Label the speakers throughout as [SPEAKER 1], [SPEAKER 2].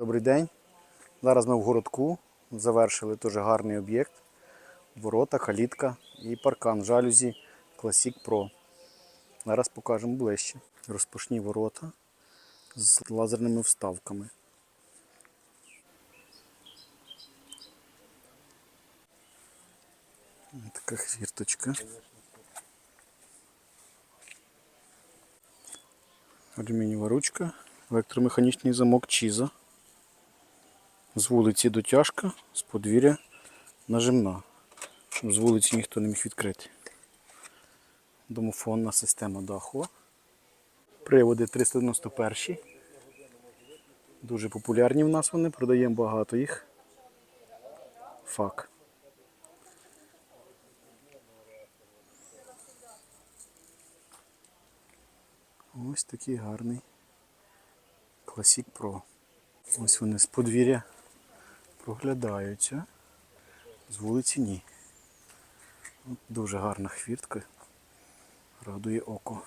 [SPEAKER 1] Добрий день. Зараз ми в городку завершили дуже гарний об'єкт. Ворота, калітка і паркан жалюзі Classic Pro. Зараз покажемо ближче. Розпашні ворота з лазерними вставками. Така хвірточка. Алюмінієва ручка, електромеханічний замок Чіза. З вулиці дотяжка, з подвір'я нажимна. Щоб з вулиці ніхто не міг відкрити. Домофонна система даху. Приводи 391. Дуже популярні в нас вони, продаємо багато їх. Фак. Ось такий гарний Classic Pro. Ось вони з подвір'я проглядаються. З вулиці ні. Дуже гарна хвіртка. Радує око.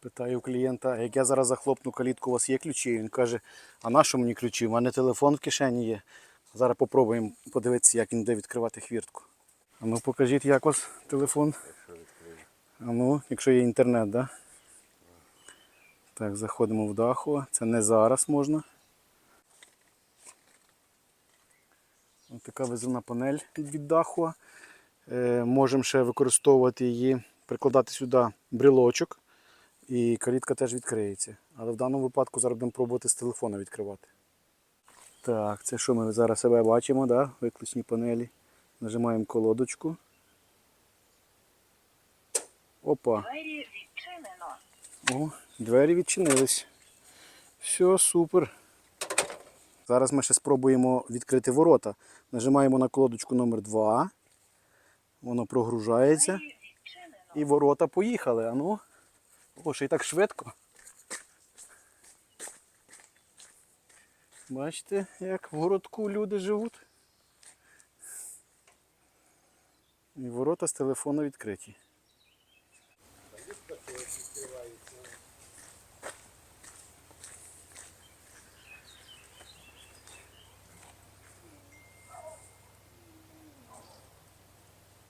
[SPEAKER 1] Питаю клієнта, як я зараз захлопну калітку, у вас є ключі? Він каже, а на що мені ключі? У мене телефон в кишені є. Зараз попробуємо подивитися, як він буде відкривати хвіртку. А ну покажіть, як вас телефон. А ну, якщо є інтернет, да? Так, заходимо в даху. Це не зараз можна. Ось така визивна панель від даху. Е, можемо ще використовувати її, прикладати сюди брелочок. І калітка теж відкриється. Але в даному випадку зараз будемо пробувати з телефона відкривати. Так, це що ми зараз себе бачимо, да? виключні панелі. Нажимаємо колодочку. Опа.
[SPEAKER 2] Двері відчинено.
[SPEAKER 1] О, двері відчинились. Все, супер. Зараз ми ще спробуємо відкрити ворота. Нажимаємо на колодочку номер 2 Воно прогружається. І ворота поїхали. А ну. О, ще й так швидко. Бачите, як в городку люди живуть. І ворота з телефону відкриті.